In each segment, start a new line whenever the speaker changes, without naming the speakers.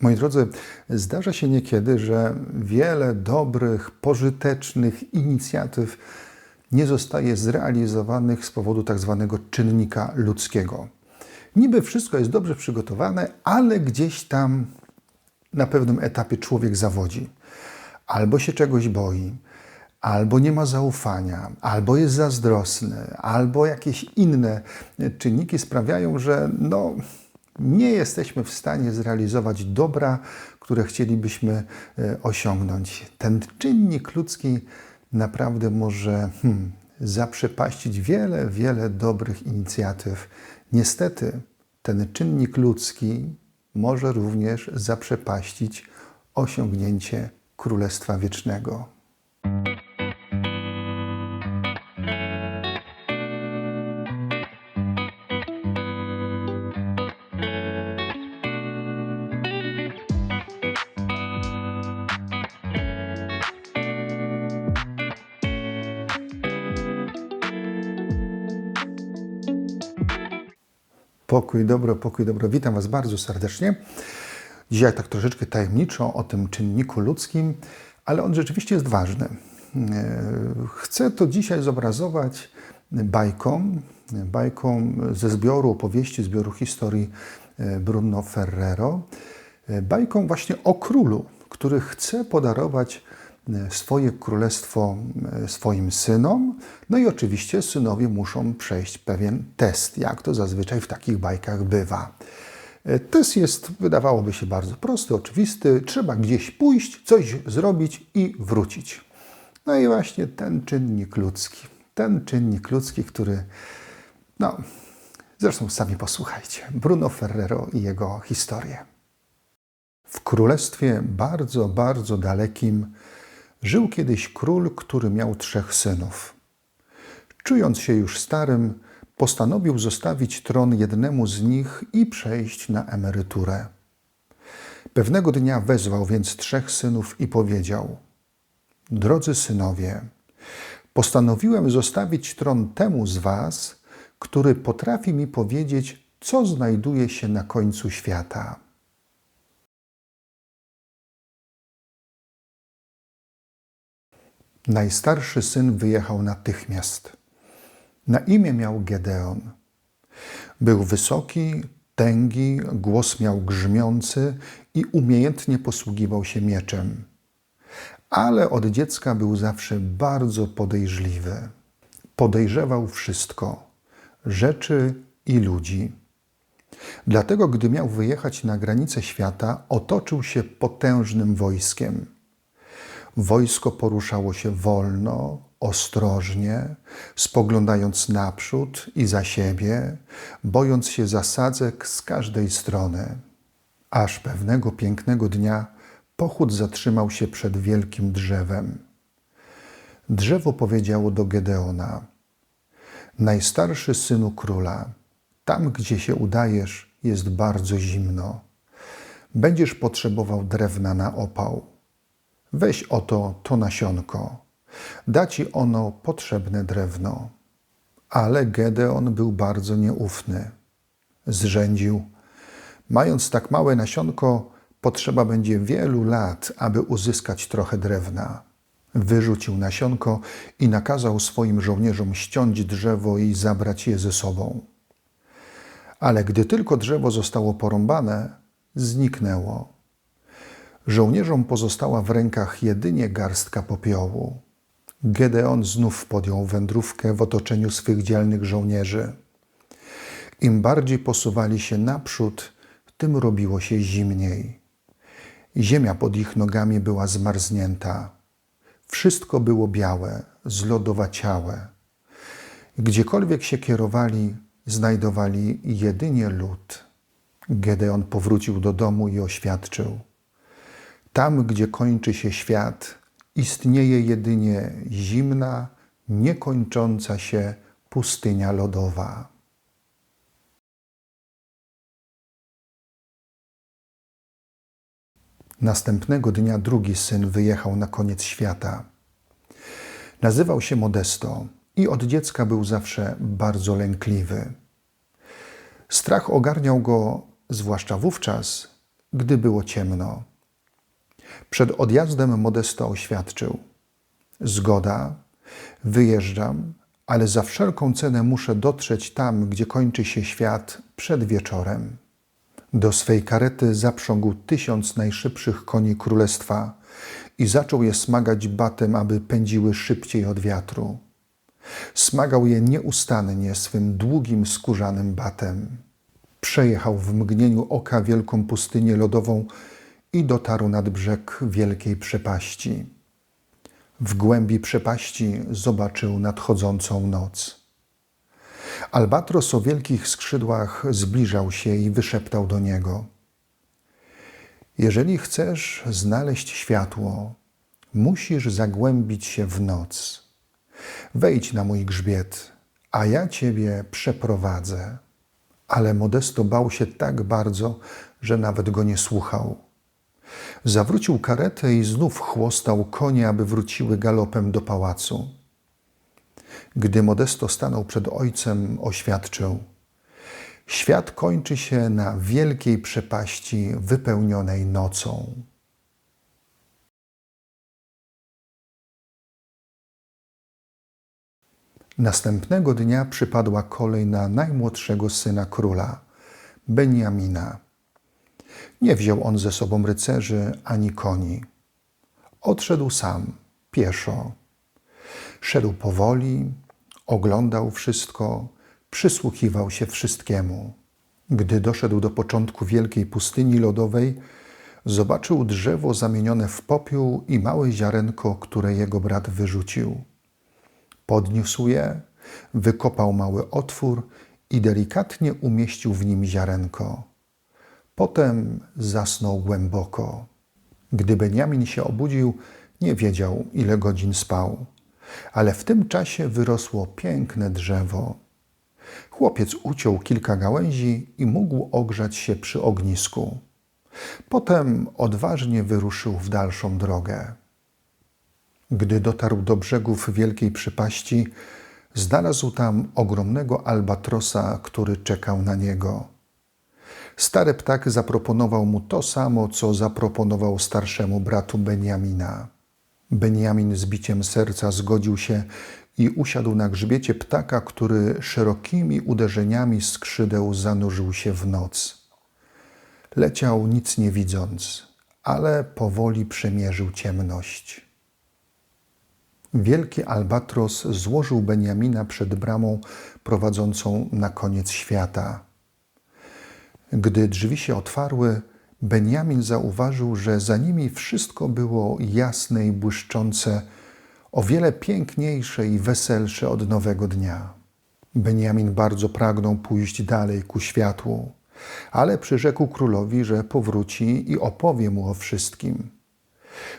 Moi drodzy, zdarza się niekiedy, że wiele dobrych, pożytecznych inicjatyw nie zostaje zrealizowanych z powodu tak zwanego czynnika ludzkiego. Niby wszystko jest dobrze przygotowane, ale gdzieś tam na pewnym etapie człowiek zawodzi. Albo się czegoś boi, albo nie ma zaufania, albo jest zazdrosny, albo jakieś inne czynniki sprawiają, że no, nie jesteśmy w stanie zrealizować dobra, które chcielibyśmy e, osiągnąć. Ten czynnik ludzki naprawdę może hmm, zaprzepaścić wiele, wiele dobrych inicjatyw. Niestety, ten czynnik ludzki może również zaprzepaścić osiągnięcie Królestwa Wiecznego. Pokój, dobro, pokój, dobro. Witam Was bardzo serdecznie. Dzisiaj tak troszeczkę tajemniczo o tym czynniku ludzkim, ale on rzeczywiście jest ważny. E, chcę to dzisiaj zobrazować bajką, bajką ze zbioru opowieści, zbioru historii e, Bruno Ferrero, e, bajką właśnie o królu, który chce podarować swoje królestwo swoim synom. No i oczywiście synowie muszą przejść pewien test, jak to zazwyczaj w takich bajkach bywa. Test jest, wydawałoby się, bardzo prosty, oczywisty. Trzeba gdzieś pójść, coś zrobić i wrócić. No i właśnie ten czynnik ludzki, ten czynnik ludzki, który, no, zresztą sami posłuchajcie, Bruno Ferrero i jego historię. W królestwie bardzo, bardzo dalekim żył kiedyś król, który miał trzech synów. Czując się już starym, postanowił zostawić tron jednemu z nich i przejść na emeryturę. Pewnego dnia wezwał więc trzech synów i powiedział: Drodzy synowie, postanowiłem zostawić tron temu z was, który potrafi mi powiedzieć, co znajduje się na końcu świata. Najstarszy syn wyjechał natychmiast. Na imię miał Gedeon. Był wysoki, tęgi, głos miał grzmiący i umiejętnie posługiwał się mieczem. Ale od dziecka był zawsze bardzo podejrzliwy. Podejrzewał wszystko rzeczy i ludzi. Dlatego, gdy miał wyjechać na granicę świata, otoczył się potężnym wojskiem. Wojsko poruszało się wolno, ostrożnie, spoglądając naprzód i za siebie, bojąc się zasadzek z każdej strony. Aż pewnego pięknego dnia pochód zatrzymał się przed wielkim drzewem. Drzewo powiedziało do Gedeona: Najstarszy synu króla, tam gdzie się udajesz, jest bardzo zimno. Będziesz potrzebował drewna na opał. Weź oto to nasionko Da ci ono potrzebne drewno. Ale Gedeon był bardzo nieufny. Zrzędził. Mając tak małe nasionko, potrzeba będzie wielu lat, aby uzyskać trochę drewna. Wyrzucił nasionko i nakazał swoim żołnierzom ściąć drzewo i zabrać je ze sobą. Ale gdy tylko drzewo zostało porąbane, zniknęło. Żołnierzom pozostała w rękach jedynie garstka popiołu. Gedeon znów podjął wędrówkę w otoczeniu swych dzielnych żołnierzy. Im bardziej posuwali się naprzód, tym robiło się zimniej. Ziemia pod ich nogami była zmarznięta. Wszystko było białe, zlodowaciałe. Gdziekolwiek się kierowali, znajdowali jedynie lód. Gedeon powrócił do domu i oświadczył: Tam, gdzie kończy się świat, istnieje jedynie zimna, niekończąca się pustynia lodowa. Następnego dnia drugi syn wyjechał na koniec świata. Nazywał się Modesto i od dziecka był zawsze bardzo lękliwy. Strach ogarniał go zwłaszcza wówczas, gdy było ciemno. Przed odjazdem Modesto oświadczył: Zgoda, wyjeżdżam, ale za wszelką cenę muszę dotrzeć tam, gdzie kończy się świat przed wieczorem. Do swej karety zaprzągł tysiąc najszybszych koni królestwa i zaczął je smagać batem, aby pędziły szybciej od wiatru. Smagał je nieustannie swym długim, skórzanym batem. Przejechał w mgnieniu oka wielką pustynię lodową i dotarł nad brzeg wielkiej przepaści. W głębi przepaści zobaczył nadchodzącą noc. Albatros o wielkich skrzydłach zbliżał się i wyszeptał do niego: Jeżeli chcesz znaleźć światło, musisz zagłębić się w noc. Wejdź na mój grzbiet, a ja ciebie przeprowadzę. Ale Modesto bał się tak bardzo, że nawet go nie słuchał. Zawrócił karetę i znów chłostał konie, aby wróciły galopem do pałacu. Gdy Modesto stanął przed ojcem, oświadczył: Świat kończy się na wielkiej przepaści wypełnionej nocą. Następnego dnia przypadła kolej na najmłodszego syna króla, Benjamina. Nie wziął on ze sobą rycerzy ani koni. Odszedł sam, pieszo. Szedł powoli, oglądał wszystko, przysłuchiwał się wszystkiemu. Gdy doszedł do początku wielkiej pustyni lodowej, zobaczył drzewo zamienione w popiół i małe ziarenko, które jego brat wyrzucił. Podniósł je, wykopał mały otwór i delikatnie umieścił w nim ziarenko. Potem zasnął głęboko. Gdy Beniamin się obudził, nie wiedział, ile godzin spał, ale w tym czasie wyrosło piękne drzewo. Chłopiec uciął kilka gałęzi i mógł ogrzać się przy ognisku. Potem odważnie wyruszył w dalszą drogę. Gdy dotarł do brzegów wielkiej przypaści, znalazł tam ogromnego albatrosa, który czekał na niego. Stary ptak zaproponował mu to samo, co zaproponował starszemu bratu Benjamina. Benjamin z biciem serca zgodził się i usiadł na grzbiecie ptaka, który szerokimi uderzeniami skrzydeł zanurzył się w noc. Leciał nic nie widząc, ale powoli przemierzył ciemność. Wielki albatros złożył Benjamina przed bramą prowadzącą na koniec świata. Gdy drzwi się otwarły, Benjamin zauważył, że za nimi wszystko było jasne i błyszczące, o wiele piękniejsze i weselsze od nowego dnia. Benjamin bardzo pragnął pójść dalej ku światłu, ale przyrzekł królowi, że powróci i opowie mu o wszystkim.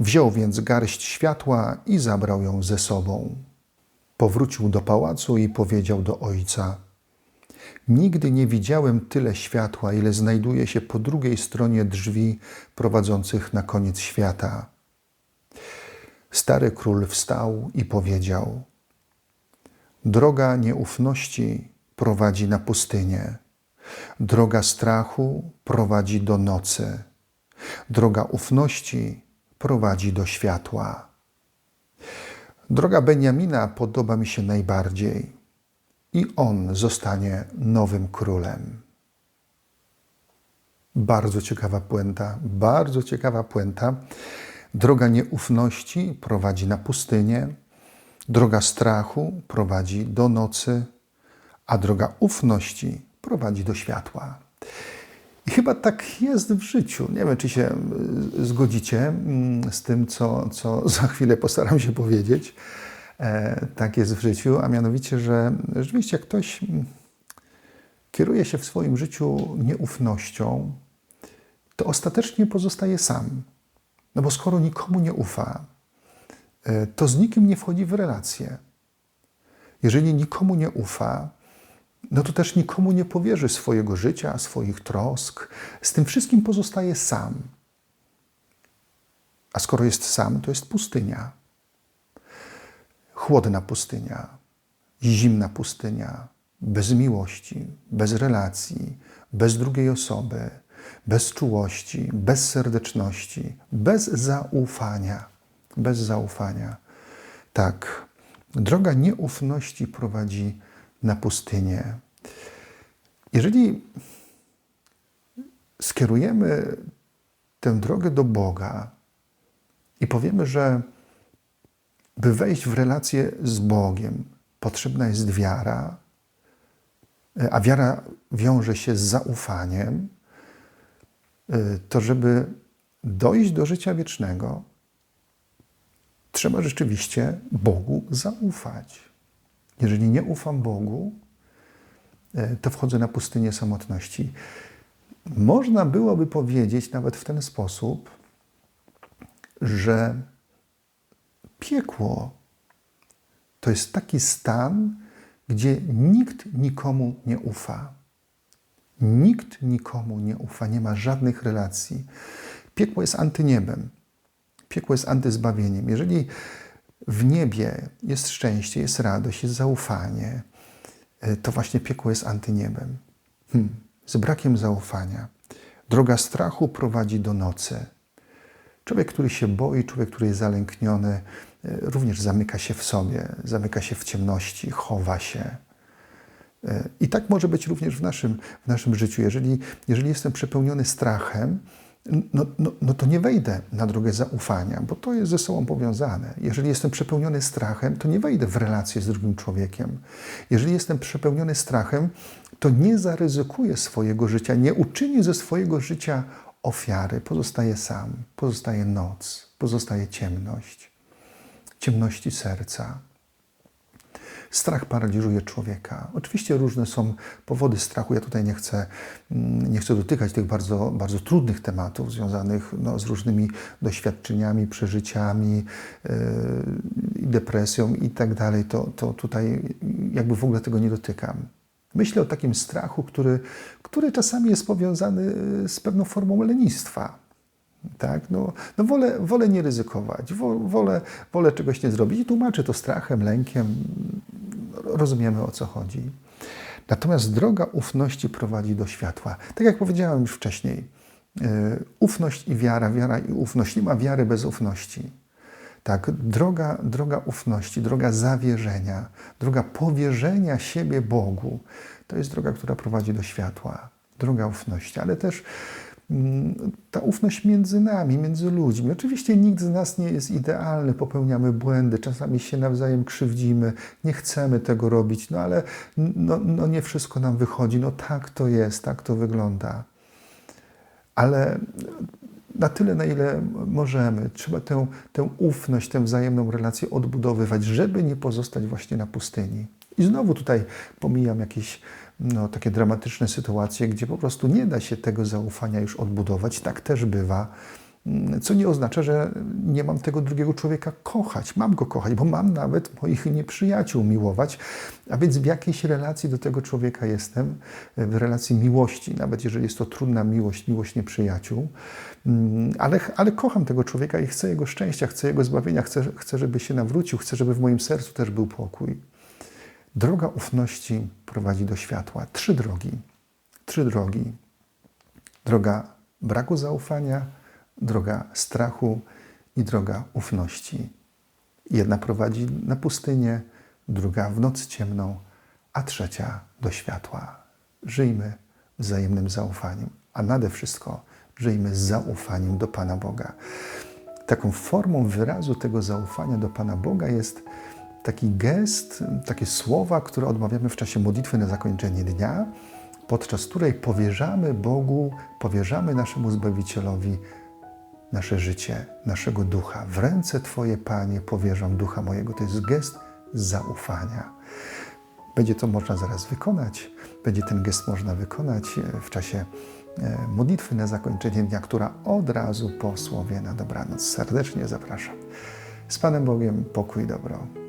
Wziął więc garść światła i zabrał ją ze sobą. Powrócił do pałacu i powiedział do ojca: Nigdy nie widziałem tyle światła, ile znajduje się po drugiej stronie drzwi prowadzących na koniec świata. Stary król wstał i powiedział: Droga nieufności prowadzi na pustynię, droga strachu prowadzi do nocy, droga ufności prowadzi do światła. Droga Beniamina podoba mi się najbardziej i on zostanie nowym królem. Bardzo ciekawa puenta, bardzo ciekawa puenta. Droga nieufności prowadzi na pustynię, droga strachu prowadzi do nocy, a droga ufności prowadzi do światła. I chyba tak jest w życiu. Nie wiem, czy się y, zgodzicie mm, z tym, co, co za chwilę postaram się powiedzieć. E, tak jest w życiu, a mianowicie, że rzeczywiście ktoś mm, kieruje się w swoim życiu nieufnością, to ostatecznie pozostaje sam. No bo skoro nikomu nie ufa, e, to z nikim nie wchodzi w relacje. Jeżeli nikomu nie ufa, no to też nikomu nie powierzy swojego życia, swoich trosk. Z tym wszystkim pozostaje sam. A skoro jest sam, to jest pustynia. Chłodna pustynia, zimna pustynia, bez miłości, bez relacji, bez drugiej osoby, bez czułości, bez serdeczności, bez zaufania. Bez zaufania. Tak, droga nieufności prowadzi na pustynię. Jeżeli skierujemy tę drogę do Boga i powiemy, że by wejść w relację z Bogiem, potrzebna jest wiara, a wiara wiąże się z zaufaniem, to żeby dojść do życia wiecznego, trzeba rzeczywiście Bogu zaufać. Jeżeli nie ufam Bogu, to wchodzę na pustynię samotności. Można byłoby powiedzieć nawet w ten sposób, że piekło to jest taki stan, gdzie nikt nikomu nie ufa. Nikt nikomu nie ufa, nie ma żadnych relacji. Piekło jest antyniebem. Piekło jest antyzbawieniem. Jeżeli w niebie jest szczęście, jest radość, jest zaufanie, to właśnie piekło jest antyniebem. Hmm. Z brakiem zaufania. Droga strachu prowadzi do nocy. Człowiek, który się boi, człowiek, który jest zalękniony, również zamyka się w sobie, zamyka się w ciemności, chowa się. I tak może być również w naszym, w naszym życiu. Jeżeli, jeżeli jestem przepełniony strachem, no, no, no to nie wejdę na drogę zaufania, bo to jest ze sobą powiązane. Jeżeli jestem przepełniony strachem, to nie wejdę w relację z drugim człowiekiem. Jeżeli jestem przepełniony strachem, to nie zaryzykuję swojego życia, nie uczynię ze swojego życia ofiary. Pozostaje sam, pozostaje noc, pozostaje ciemność, ciemności serca. Strach paraliżuje człowieka. Oczywiście różne są powody strachu. Ja tutaj nie chcę, nie chcę dotykać tych bardzo, bardzo trudnych tematów związanych no, z różnymi doświadczeniami, przeżyciami, yy, depresją i tak dalej. To, to tutaj jakby w ogóle tego nie dotykam. Myślę o takim strachu, który, który czasami jest powiązany z pewną formą lenistwa. Tak? No, no wolę, wolę nie ryzykować, wolę, wolę czegoś nie zrobić i tłumaczę to strachem, lękiem. Rozumiemy o co chodzi. Natomiast droga ufności prowadzi do światła. Tak jak powiedziałem już wcześniej, yy, ufność i wiara, wiara i ufność. Nie ma wiary bez ufności. Tak, droga, droga ufności, droga zawierzenia, droga powierzenia siebie Bogu, to jest droga, która prowadzi do światła. Droga ufności, ale też ta ufność między nami, między ludźmi. Oczywiście nikt z nas nie jest idealny, popełniamy błędy, czasami się nawzajem krzywdzimy, nie chcemy tego robić, no ale no, no nie wszystko nam wychodzi. No tak to jest, tak to wygląda. Ale na tyle, na ile możemy, trzeba tę, tę ufność, tę wzajemną relację odbudowywać, żeby nie pozostać właśnie na pustyni. I znowu tutaj pomijam jakieś no, takie dramatyczne sytuacje, gdzie po prostu nie da się tego zaufania już odbudować. Tak też bywa. Co nie oznacza, że nie mam tego drugiego człowieka kochać. Mam go kochać, bo mam nawet moich nieprzyjaciół miłować, a więc w jakiejś relacji do tego człowieka jestem, w relacji miłości, nawet jeżeli jest to trudna miłość, miłość nieprzyjaciół, ale, ale kocham tego człowieka i chcę jego szczęścia, chcę jego zbawienia, chcę, chcę, żeby się nawrócił, chcę, żeby w moim sercu też był pokój. Droga ufności prowadzi do światła. Trzy drogi. Trzy drogi. Droga braku zaufania, droga strachu i droga ufności. Jedna prowadzi na pustynię, druga w noc ciemną, a trzecia do światła. Żyjmy wzajemnym zaufaniem, a nade wszystko żyjmy z zaufaniem do Pana Boga. Taką formą wyrazu tego zaufania do Pana Boga jest taki gest, takie słowa, które odmawiamy w czasie modlitwy na zakończenie dnia, podczas której powierzamy Bogu, powierzamy naszemu Zbawicielowi nasze życie, naszego ducha. W ręce Twoje, Panie, powierzam ducha mojego. To jest gest zaufania. Będzie to można zaraz wykonać, będzie ten gest można wykonać w czasie e, modlitwy na zakończenie dnia, która od razu po słowie na dobranoc. Serdecznie zapraszam. Z Panem Bogiem pokój dobro.